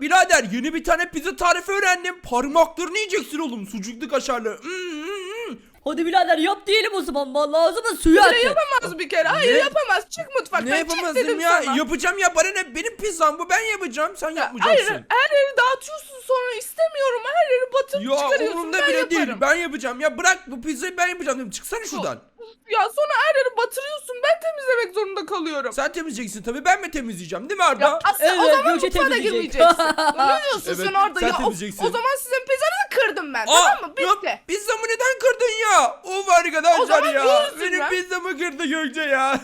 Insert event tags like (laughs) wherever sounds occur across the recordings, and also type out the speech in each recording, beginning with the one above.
Birader yeni bir tane pizza tarifi öğrendim. Parmaklarını yiyeceksin oğlum. Sucuklu kaşarlı. Mm, mm, mm. Hadi birader yap diyelim o zaman. Vallahi ağzıma suyu attı. yapamaz bir kere. Hayır Ne? yapamaz. Çık mutfaktan. Ne çık yapamazsın dedim ya? sana. Yapacağım ya bana ne? Benim pizzam bu ben yapacağım. Sen Hayır yapmayacaksın. her yeri dağıtıyorsun sonra istemiyorum. Her yeri batırıp Ya çıkarıyorsun. umurumda ben bile yaparım. değil. Ben yapacağım. Ya bırak bu pizzayı ben yapacağım dedim. Çıksana şuradan. Ya sonra her yeri batırıyorsun. Ben kalıyorum. Sen temizleyeceksin tabii. Ben mi temizleyeceğim değil mi Arda? Ya aslında o Evet, zaman Gökçe mutfağa da temizleyecek. girmeyeceksin. (laughs) Ya ne diyorsun Evet, sen orada sen ya? O, temizleyeceksin. o zaman sizin pizzanızı kırdım ben. Aa, tamam mı? ya Bitti. pizzamı neden kırdın ya? Of arkadaşlar O zaman ya. Benim ya. pizzamı kırdı Gökçe ya.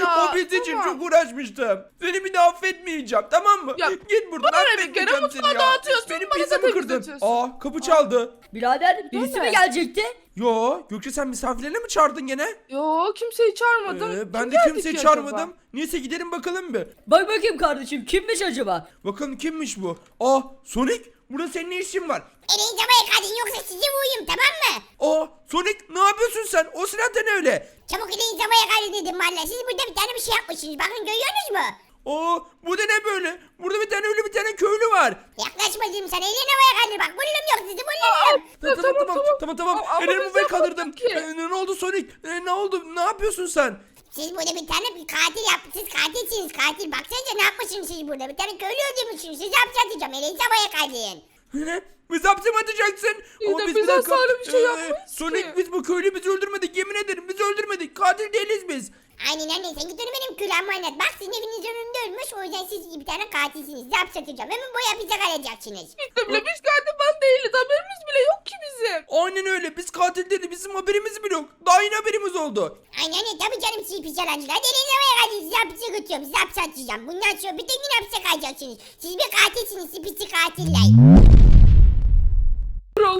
Ya, (laughs) o pizza için tamam. çok uğraşmıştım. Seni bir daha affetmeyeceğim tamam mı? Ya, Git buradan bana ne bir kere affetmeyeceğim seni ya. dağıtıyorsun, Benim bana da pizzamı kırdın. Aa kapı çaldı. Birader birisi mi gelecekti? Yo Gökçe sen misafirlerini mi çağırdın gene? Yo kimseyi çağırmadım. Ee, ben Kim de geldi kimseyi ki acaba? çağırmadım. Neyse gidelim bakalım bir. Bak bakayım kardeşim kimmiş acaba? Bakalım kimmiş bu? Aa Sonic burada senin ne işin var? Elini camaya kadın yoksa sizi vurayım tamam mı? Aa Sonic ne yapıyorsun sen? O silah da ne öyle? Çabuk elini camaya kadın dedim valla. Siz burada bir tane bir şey yapmışsınız. Bakın görüyorsunuz mu? Aa bu da ne böyle? Burada bir tane öyle bir tane köylü var. Yaklaşma dedim sana. Elini havaya kaldır. Bak burnum yok sizi Aa, burnum. Tamam tamam tamam tamam tamam, tamam. Ama- ama Ellerimi biz kaldırdım. ki. Ee, ne oldu Sonic? Ee, ne oldu? Ne yapıyorsun sen? Siz burada bir tane bir katil yapmışsınız. Katilsiniz katil. Baksanıza ne yapmışsınız siz burada. Bir tane köylü öldürmüşsünüz. Sizi hapse atacağım. Elini camaya kadın. Ne? Bizi hapse mi atacaksın? İyi de biz biz bir dakika- hasarlı bir şey Ee, yapmayız Sonic ki. biz bu köylüyü biz öldürmedik yemin ederim biz öldürmedik. Katil değiliz biz. Aynen anne sen git onu benim külahıma anlat. Bak sizin evinizin önünde ölmüş. O yüzden siz bir tane katilsiniz. Sizi hapse atacağım. Hemen bu hapise kalacaksınız. Biz de bile biz kendi ben değiliz. Haberimiz bile yok ki bizim. Aynen öyle biz katil değiliz bizim haberimiz bile yok. Daha yeni haberimiz oldu. Aynen anne tabii canım siz pis yalancılar. Hadi elini havaya kaldır. Sizi hapise götürüyorum. Sizi hapse atacağım. Bundan sonra bütün gün hapse kalacaksınız. Siz bir katilsiniz. Siz pis katiller.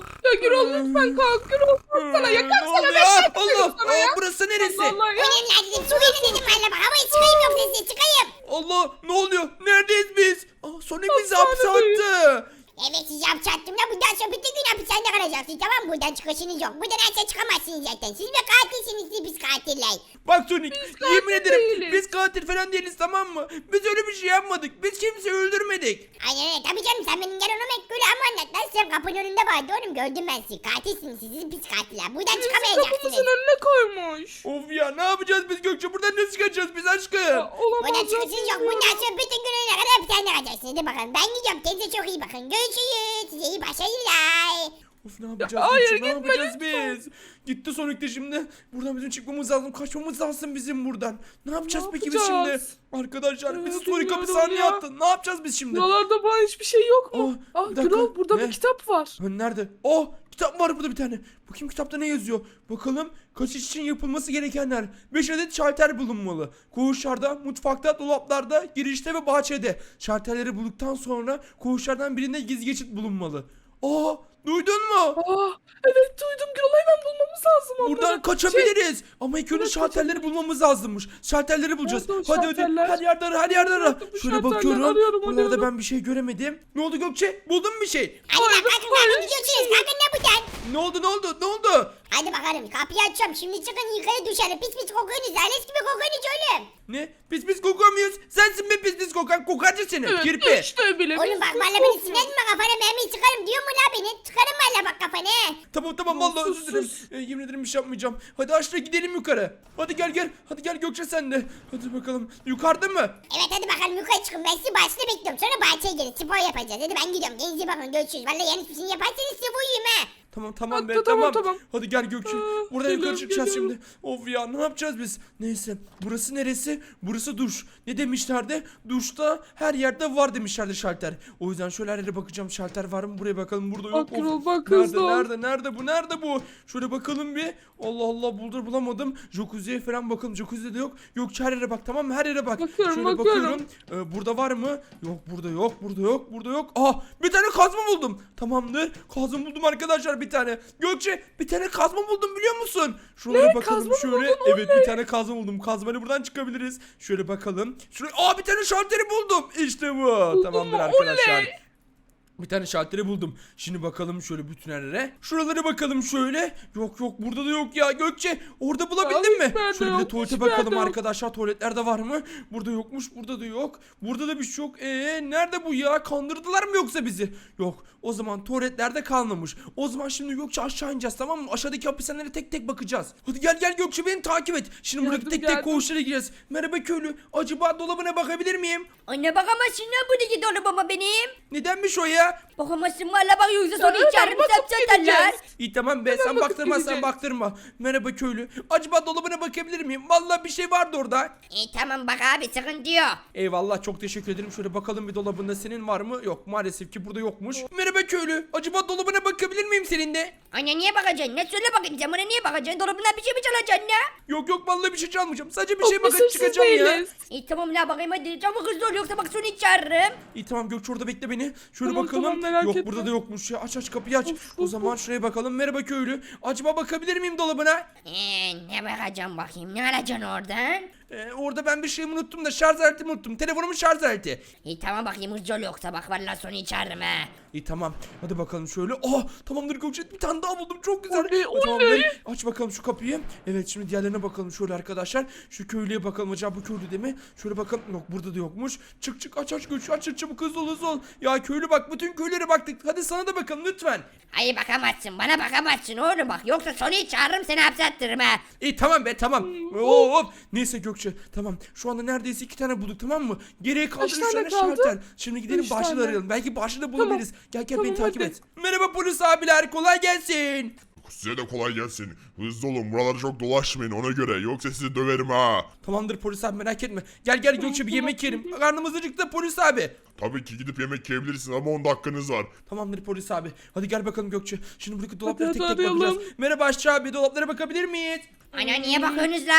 Gürol. Ya Gürol lütfen kalk. Gürol kalksana. Ya Ne kalksana. ya? şey Allah sana ya. Aa, burası neresi? Vallahi ya. Önemli dedim. Su verin dedim valla bak. Havaya çıkayım yoksa size çıkayım. Allah ne oluyor? Neredeyiz biz? Aa, Sonic bizi Hastanedeyiz. hapse attı. Evet sizi hapse attım da bundan sonra bütün gün hapishanede kalacaksınız tamam mı? Buradan çıkışınız yok. Buradan aşağı çıkamazsınız zaten. Siz bir katilsiniz siz biz katiller. Bak Sonic katil yemin ederim değiliz. biz katil falan değiliz tamam mı? Biz öyle bir şey yapmadık. Biz kimseyi öldürmedik. Aynen öyle tabii canım sen benim gel onu mekkule ama anlat lan sen kapının önünde vardı oğlum gördüm ben sizi. Katilsiniz siz biz katiller. Buradan Birisi çıkamayacaksınız. kapımızın önüne koymuş. Of ya ne yapacağız biz Gökçe buradan nasıl çıkacağız biz aşkım? Ya, Olamaz. Buradan çıkışınız yok. Bundan sonra bütün gün önüne kadar hapishanede kalacaksınız. Hadi bakalım ben gidiyorum. Kendinize çok iyi bakın. Görüşürüz. Size iyi başarılar. Of ne yapacağız hayır, Gökçe, ne yapacağız biz? Gitti Sonic de şimdi. Buradan bizim çıkmamız lazım. Kaçmamız lazım bizim buradan. Ne yapacağız peki biz şimdi? Arkadaşlar Ee, bizi Sonic bilmiyorum hapishaneye ya. attı. Ne yapacağız biz şimdi? Buralarda falan hiçbir şey yok mu? Oh, ah bir dakika. Gürol burada Ne? bir kitap var. Ha, Nerede? Oh kitap var burada bir tane. Bakayım kitapta ne yazıyor? Bakalım kaçış için yapılması gerekenler. 5 adet şalter bulunmalı. Koğuşlarda, mutfakta, dolaplarda, girişte ve bahçede. Şalterleri bulduktan sonra koğuşlardan birinde gizli geçit bulunmalı. Aa duydun mu? Aa, evet duydum Gürol hemen bulmamız lazım onları. Buradan Şey, kaçabiliriz. Ama ilk önce Evet, şalterleri bulmamız lazımmış. Şalterleri bulacağız. Nerede o Hadi hadi şalterler? her yerde ara her yerde ara. Nerede bu Şöyle şalterler? bakıyorum. Arıyorum, Buralarda arıyorum. ben bir şey göremedim. Ne oldu Gökçe? Buldun mu bir şey? Hadi Hayır, lan kalkın hayır, gidiyorsunuz. Kalkın ne buradan? Ne oldu ne oldu ne oldu? Hadi bakalım kapıyı açıyorum. Şimdi çıkın yukarı dışarı. Pis pis kokuyorsunuz. Alet gibi kokuyorsunuz oğlum. Ne? Pis pis kokuyor muyuz? Sensin be pis pis kokan kokarcı seni. Evet Kirpi. işte bile. Oğlum bak valla beni sinirlenme kafana mermiyi çıkarım diyor mu la beni? Çıkarım valla bak kafana. Tamam tamam vallahi özür dilerim. Ee, yemin ederim bir şey yapmayacağım. Hadi aşağı gidelim yukarı. Hadi gel gel. Hadi gel Gökçe sen de. Hadi bakalım. Yukarıda mı? Evet hadi bakalım yukarı çıkın. Ben sizi başta bekliyorum. Sonra bahçeye gelin. Spor yapacağız. Hadi ben gidiyorum. Kendinize bakın. Görüşürüz. Valla yanlış bir şey yaparsanız size vurayım ha. Tamam tamam be Hatta tamam. tamam. Hadi gel Gökçe. Aa, Buradan yukarı geliyorum, çıkacağız geliyorum. şimdi. Of ya ne yapacağız biz? Neyse. Burası neresi? Burası duş. Ne demişlerdi? Duşta her yerde var demişlerdi şalter. O yüzden şöyle her yere bakacağım. Şalter var mı? Buraya bakalım. Burada yok. Bak Gürol, Of. bak nerede, hızlı ol. nerede nerede bu? Nerede bu? Şöyle bakalım bir. Allah Allah buldur bulamadım. Jacuzziye falan bakalım. Jacuzzi'de de yok. Yok her yere bak tamam mı? Her yere bak. Bakıyorum, şöyle bakıyorum. bakıyorum. Ee, burada var mı? Yok burada yok. Burada yok. Burada yok. Aa bir tane kazma buldum. Tamamdır. Kazma buldum arkadaşlar bir tane. Gökçe bir tane kazma buldum biliyor musun? Şuraya bakalım Kazma mı şöyle. buldun? Evet bir tane kazma buldum. Kazmayla buradan çıkabiliriz. Şöyle bakalım. Şuraya aa bir tane şalteri buldum. İşte bu. Tamamdır mu? arkadaşlar. Bir tane şalteri buldum. Şimdi bakalım şöyle bütün yerlere. Şuralara bakalım şöyle. Yok yok burada da yok ya Gökçe. Orada bulabildin mi? yerde Şöyle bir de yok, tuvalete bakalım yok. arkadaşlar. Tuvaletlerde var mı? Burada yokmuş. Burada da yok. Burada da bir şey yok. Eee nerede bu ya? Kandırdılar mı yoksa bizi? Yok. O zaman tuvaletlerde kalmamış. O zaman şimdi Gökçe aşağı ineceğiz tamam mı? Aşağıdaki hapishanelere tek tek bakacağız. Hadi gel gel Gökçe beni takip et. Şimdi buradaki Geldim, tek tek geldim. koğuşlara gireceğiz. Merhaba köylü. Acaba dolabına bakabilir miyim? Anne bakamazsın lan buradaki dolabıma benim. Nedenmiş o ya? Bakamazsın valla bak yoksa sonra hemen içerim bakıp gideceğiz. İyi tamam be sen bakıp baktırma sen gideceğiz. baktırma. Merhaba köylü. Acaba dolabına bakabilir miyim? Vallahi bir şey vardı orada. İyi tamam bak abi sıkıntı yok. Eyvallah çok teşekkür ederim. Şöyle bakalım bir dolabında senin var mı? Yok maalesef ki burada yokmuş. Merhaba köylü. Acaba dolabına bakabilir miyim senin de? Anne niye bakacaksın? Ne söyle bakayım sen bana niye bakacaksın? Dolabından bir şey mi çalacaksın ya? Yok yok vallahi bir şey çalmayacağım. Sadece bir şey bakıp çıkacağım ya. İyi tamam la bakayım hadi çabuk hızlı ol yoksa bak sonra içerim. İyi tamam Gökçe orada bekle beni. Şöyle Tamam, bakalım. tamam, merak yok etme. burada da yokmuş ya. Aç aç kapıyı aç. Of, o of, zaman şuraya bakalım. Merhaba köylü. Acaba bakabilir miyim dolabına? Ee, ne bakacağım bakayım ne alacaksın oradan? Ee, orada ben bir şeyimi unuttum da şarj aletimi unuttum. Telefonumun şarj aleti. İyi tamam bakayım hızlı ol yoksa bak vallahi sonra içerim ha. İyi tamam. Hadi bakalım şöyle. Aa tamamdır Gökçe. Bir tane daha buldum. Çok güzel. Oley, O tamamdır. oley. Aç bakalım şu kapıyı. Evet şimdi diğerlerine bakalım şöyle arkadaşlar. Şu köylüye bakalım. Acaba bu köylü değil mi? Şöyle bakalım. Yok burada da yokmuş. Çık çık aç aç Gökçe. Aç aç çabuk hızlı ol hızlı ol. Ya köylü bak bütün köylere baktık. Hadi sana da bakalım lütfen. Hayır bakamazsın bana bakamazsın oğlum bak yoksa sonra çağırırım seni hapse attırırım ha. İyi tamam be tamam. Oo, hop. Neyse Gökçe tamam. Şu anda neredeyse iki tane bulduk tamam mı? Geriye kaldı Kaç üç tane tane kaldı? şartel. Şimdi gidelim Üç tane. arayalım. Belki başlığı bulabiliriz. Gel gel beni Tamam, takip hadi. et. Merhaba polis abiler kolay gelsin. Size de kolay gelsin. Hızlı olun buraları çok dolaşmayın ona göre yoksa sizi döverim ha. Tamamdır polis abi merak etme. Gel gel Gökçe bir yemek yiyelim. Karnımız acıktı polis abi. Tabii ki gidip yemek yiyebilirsiniz ama 10 dakikanız var. Tamamdır polis abi. Hadi gel bakalım Gökçe. Şimdi buradaki dolaplara hadi tek tek arayalım. bakacağız. Merhaba aşçı abi dolaplara bakabilir miyiz? Ana niye bakıyorsunuz la?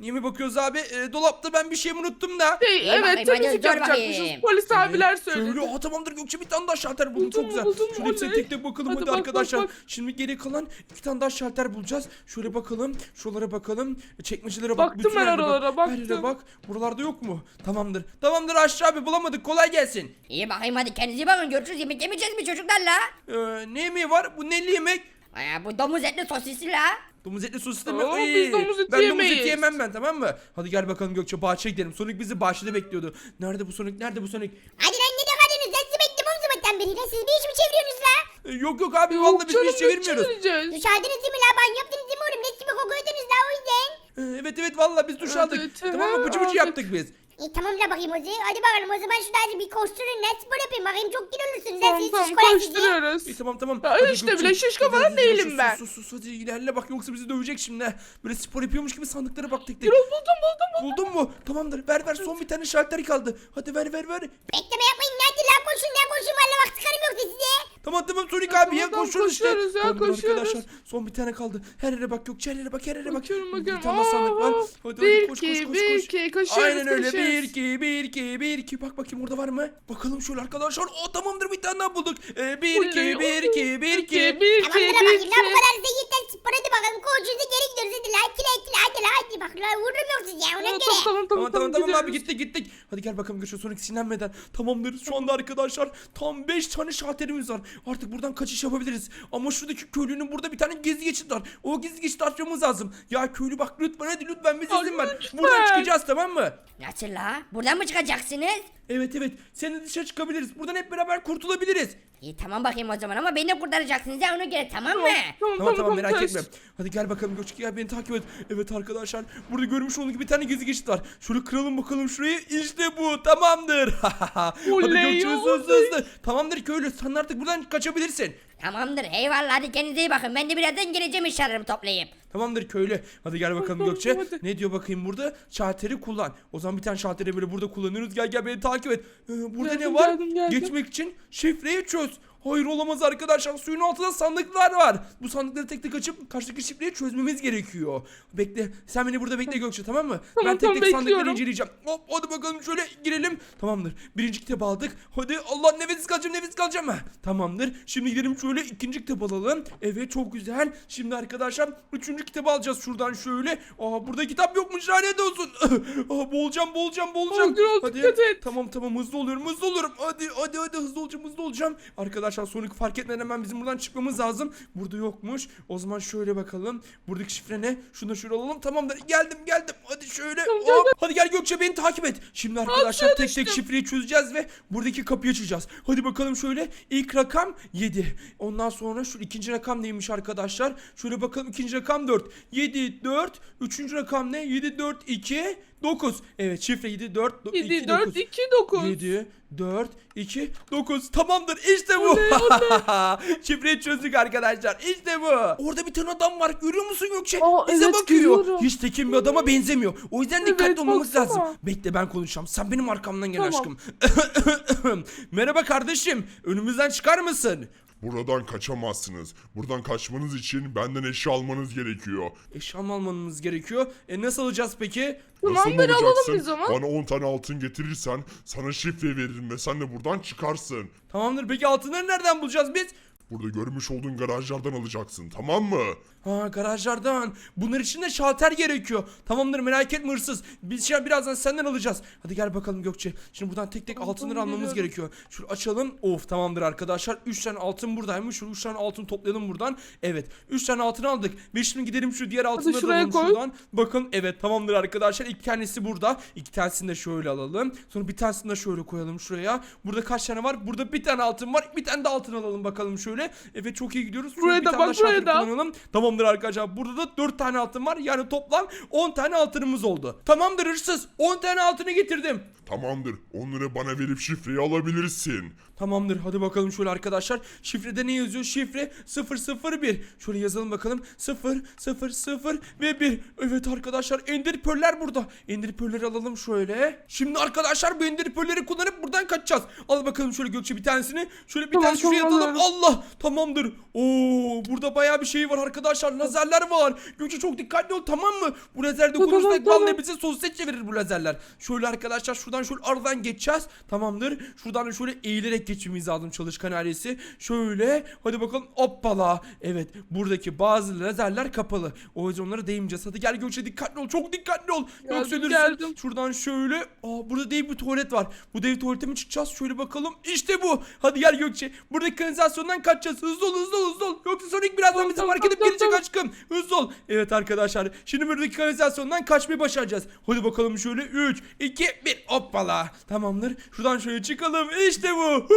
Niye mi bakıyoruz abi? Ee, dolapta ben bir şeyimi unuttum da. İyi evet bakayım, hadi temizlik dur yapacakmışız. bakayım. Polis abiler Şöyle söyledi. aa tamamdır Gökçe bir tane daha şalter buldum Buldun çok mu, güzel. buldun mu? Şöyle hepsine Oley. tek tek bakalım hadi, Hadi bak, bak, arkadaşlar. bak. Şimdi geri kalan iki tane daha şalter bulacağız. Şöyle bakalım. Şuralara bakalım. Çekmecelere bak. Baktım bütün ben yerlere bak. oralara, Her yere baktım. bak. Buralarda yok mu? Tamamdır. Tamamdır aşağı abi bulamadık. Kolay gelsin. İyi bakayım hadi kendinize bakın görüşürüz yemek yemeyeceğiz mi çocuklarla? Ee, ne yemeği var? Bu neli yemek? Aa, bu domuz etli sosisli la. Domuz etli sosis mi? Ay, biz domuz eti ben domuz yemeyiz. eti yemem ben tamam mı? Hadi gel bakalım Gökçe bahçeye gidelim. Sonic bizi bahçede bekliyordu. Nerede bu Sonic? Nerede bu Sonic? Hadi lan ne de kadınız lan sizi bekliyorum o zamandan beri lan siz bir iş mi çeviriyorsunuz la? Ee, yok yok abi vallahi biz bir iş çevirmiyoruz. çevireceğiz? Dışarıdınız değil mi la ben yaptınız değil mi oğlum? Ne gibi kokuyordunuz la o yüzden? Ee, evet evet vallahi biz duş Evet, aldık. evet, Tamam mı? Bıcı bıcı aldık. yaptık biz. İyi tamam la bakayım o zaman. Hadi bakalım o zaman şurada bir koşturun lan spor yapayım bakayım çok kilo olursunuz lan Tamam siz tamam şişkolar sizi. koşturuyoruz. İyi tamam tamam. Ya Hadi işte Gökçe, bile şişko hadi, falan hadi, değilim sus, ben. Sus sus hadi ilerle bak yoksa bizi dövecek şimdi. Böyle spor yapıyormuş gibi sandıklara bak tek tek. Yürü buldum buldum. Buldun mu? Tamamdır ver ver son bir tane şalter kaldı. Hadi ver ver ver. Bekleme yapmayın nerede lan koşun lan koşun valla vakti karım yoktu size. Tamam tamam Sonic abi ya tamam, koşuyoruz işte. koşuyoruz ya, Tamamdır koşuyoruz. arkadaşlar son bir tane kaldı. Her yere bak Gökçe her yere bak her yere bak. Bakıyorum Bir bakıyorum. tane daha sandık var. Aa, Hadi bir hadi koş koş iki koş bir koş. iki koşuyoruz Aynen öyle. koşuyoruz. Bir iki bir iki bir iki. Bak bakayım orada var mı? Bakalım şöyle arkadaşlar. O tamamdır bir tane daha bulduk. Ee, bir iki bir iki bir iki. bir Tamam iki dur bir bakayım lan bu iki. kadar size yeter spor hadi bakalım koşunuza geri gidiyoruz hadi lan kile kile hadi lan hadi bak lan vururum yoksa ya ona Tamam göre. tamam Tamam tamam tamam abi gidiyoruz. gittik gittik. Hadi gel bakalım Gökçe Sonic sinirlenmeden. Tamamdır şu anda arkadaşlar tam 5 tane şalterimiz var. Artık buradan kaçış yapabiliriz. Ama şuradaki köylünün burada bir tane gizli geçit var. O gizli geçit açmamız lazım. Ya köylü bak lütfen hadi lütfen bizi Ya izin ver. Buradan çıkacağız tamam mı? Nasıl la? Buradan mı çıkacaksınız? Evet evet. Seninle dışarı çıkabiliriz. Buradan hep beraber kurtulabiliriz. İyi tamam bakayım o zaman ama beni de kurtaracaksınız ya ona göre tamam mı? Tamam Tamam tamam merak etme. Hadi gel bakalım Gökçe gel beni takip et. Evet arkadaşlar burada görmüş olduğunuz gibi bir tane gizli geçit var. Şöyle kıralım bakalım şurayı. İşte bu tamamdır. (laughs) Hadi Oley, Gökçe hızlı hızlı oley. hızlı. Tamamdır köylü sen artık buradan kaçabilirsin. Tamamdır eyvallah hadi kendinize iyi bakın ben de birazdan geleceğim eşyalarımı toplayayım. Tamamdır köylü. Hadi gel bakalım Gökçe. hadi. Ne diyor bakayım burada? Şalteri kullan. O zaman bir tane şalteri böyle burada kullanıyoruz. Gel gel beni takip et. Ee, burada Geldim, ne var? geldim, geldim. Geçmek için şifreyi çöz. Hayır olamaz arkadaşlar. Suyun altında sandıklar var. Bu sandıkları tek tek açıp karşıdaki şifreyi çözmemiz gerekiyor. Bekle. Sen beni burada bekle Gökçe tamam mı? Tamam, ben tek tamam, tek sandıkları bekliyorum. inceleyeceğim. Hop hadi bakalım şöyle girelim. Tamamdır. Birinci kitabı aldık. Hadi Allah nefes kalacağım nefes kalacağım. Ha, Tamamdır. Şimdi gidelim şöyle ikinci kitabı alalım. Evet çok güzel. Şimdi arkadaşlar üçüncü kitabı alacağız şuradan şöyle. Aa burada kitap yokmuş lanet olsun. (laughs) Aa boğulacağım. Aa, Gürol, dikkat et. Tamam tamam hızlı oluyorum hızlı oluyorum. Hadi hadi hadi hızlı olacağım hızlı olacağım. Arkadaşlar Sonic fark etmeden hemen bizim buradan çıkmamız lazım. Burada yokmuş. O zaman şöyle bakalım. Buradaki şifre ne? Şunu da şöyle alalım. Tamamdır. Geldim geldim. Hadi şöyle. Hop. Hadi gel Gökçe beni takip et. Şimdi arkadaşlar tek tek şifreyi çözeceğiz ve buradaki kapıyı açacağız. Hadi bakalım şöyle. İlk rakam 7. Ondan sonra şu ikinci rakam neymiş arkadaşlar? Şöyle bakalım ikinci rakam 4. 7 4. Üçüncü rakam ne? 7 4 2 9. Evet şifre 7 4 2 7, 9. 4, 2, 9. 7, 4, 2, 9. Tamamdır işte bu. Oley, (laughs) Şifreyi çözdük arkadaşlar. İşte bu. Orada bir tane adam var. Görüyor musun Gökçe? Aa, Bize evet, bakıyor. görüyorum. Hiç tekin bir adama benzemiyor. O yüzden dikkatli Evet, olmamız baksana. lazım. Bekle ben konuşacağım. Sen benim arkamdan gel Tamam. aşkım. (laughs) Merhaba kardeşim. Önümüzden çıkar mısın? Buradan kaçamazsınız. Buradan kaçmanız için benden eşya almanız gerekiyor. Eşya mı almamız gerekiyor? E nasıl alacağız peki? Tamam, ben alalım biz zaman. Bana 10 tane altın getirirsen sana şifre veririm ve sen de buradan çıkarsın. Tamamdır peki altınları nereden bulacağız biz? Burada görmüş olduğun garajlardan alacaksın tamam mı? Ha garajlardan. Bunlar için de şalter gerekiyor. Tamamdır merak etme hırsız. Biz şimdi birazdan senden alacağız. Hadi gel bakalım Gökçe. Şimdi buradan tek tek altınları almamız gerekiyor. Şunu açalım. Of tamamdır arkadaşlar. 3 tane altın buradaymış. Şu 3 tane altın toplayalım buradan. Evet. 3 tane altın aldık. Ve şimdi gidelim şu diğer altınları da şuraya alalım koy. şuradan. Bakın evet tamamdır arkadaşlar. İki tanesi burada. İki tanesini de şöyle alalım. Sonra bir tanesini de şöyle koyalım şuraya. Burada kaç tane var? Burada bir tane altın var. Bir tane de altın alalım bakalım şöyle. Evet çok iyi gidiyoruz. Şöyle Buraya bir da tane daha bak, buraya da. kullanalım. Tamamdır arkadaşlar. Burada da 4 tane altın var. Yani toplam 10 tane altınımız oldu. Tamamdır hırsız. 10 tane altını getirdim. Tamamdır. Onları bana verip şifreyi alabilirsin. Tamamdır. Hadi bakalım şöyle arkadaşlar. Şifrede ne yazıyor? Şifre 001. Şöyle yazalım bakalım. 0 0 0 ve 1. Evet arkadaşlar Ender Pearl'ler burada. Ender Pearl'leri alalım şöyle. Şimdi arkadaşlar bu Ender Pearl'leri kullanıp buradan kaçacağız. Al bakalım şöyle Gökçe bir tanesini. Şöyle bir Tamam, tane şuraya tamam, atalım. Allah. Tamamdır. Oo burada bayağı bir şey var arkadaşlar. Lazerler var. Gökçe çok dikkatli ol tamam mı? Bu lazer dokunursak tamam. vallahi bize sosyete çevirir bu lazerler. Şöyle arkadaşlar şuradan şöyle aradan geçeceğiz. Tamamdır. Şuradan da şöyle eğilerek geçmemiz lazım çalışkan ailesi. Şöyle hadi bakalım hoppala. Evet buradaki bazı lazerler kapalı. O yüzden onlara değmeyeceğiz. Hadi gel Gökçe dikkatli ol. Çok dikkatli ol. Yoksa ölürsün. Şuradan şöyle. Aa burada dev bir tuvalet var. Bu dev tuvalete mi çıkacağız? Şöyle bakalım. İşte bu. Hadi gel Gökçe. Buradaki kanalizasyondan kaçacağız. Hızlı ol hızlı ol hızlı ol. Yoksa Sonic birazdan bizi fark edip gelecek aşkım. Hızlı ol. Evet arkadaşlar. Şimdi buradaki kanalizasyondan kaçmayı başaracağız. Hadi bakalım şöyle 3, 2, 1. Hoppala. Tamamdır. Şuradan şöyle çıkalım. İşte bu.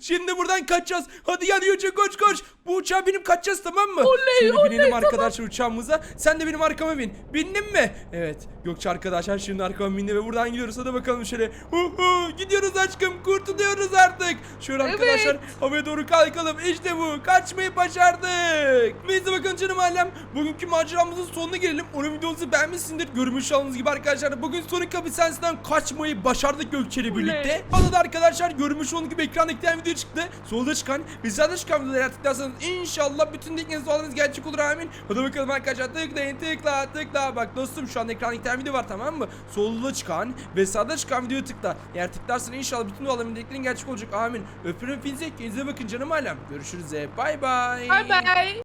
Şimdi buradan kaçacağız. Hadi Gökçe koş koş. Bu uçağa binip kaçacağız tamam mı? Oley, Şöyle oley, binelim arkadaşlar uçağımıza. Sen de benim arkama bin. Bindin mi? Evet. Gökçe arkadaşlar şimdi arkama bindi ve buradan gidiyoruz. Hadi bakalım şöyle. Huhu. Gidiyoruz aşkım. Kurtuluyoruz artık. Şöyle Evet. arkadaşlar havaya doğru kalkalım. İşte bu. Kaçmayı başardık. Neyse bakın canım ailem. Bugünkü maceramızın sonuna gelelim. Umarım videomuzu beğenmişsindir. Görmüş olduğunuz gibi arkadaşlar. Bugün Sonic hapishanesinden kaçmayı başardık Gökçe ile Oley. birlikte. Bana da arkadaşlar görmüş olduğunuz gibi ekranda iki tane video çıktı. Solda çıkan ve sağda çıkan videoları tıklarsanız inşallah bütün dilekleriniz dualarınız gerçek olur amin. Hadi bakalım arkadaşlar tıklayın tıkla tıkla. Bak dostum şu an ekranda iki tane video var tamam mı? Solda çıkan ve sağda çıkan videoyu tıkla. Eğer tıklarsan inşallah bütün duaların dileklerin gerçek olacak amin. Öpürüm hepinize. Kendinize bakın canım ailem. Görüşürüz. Bay bay. Bay bay.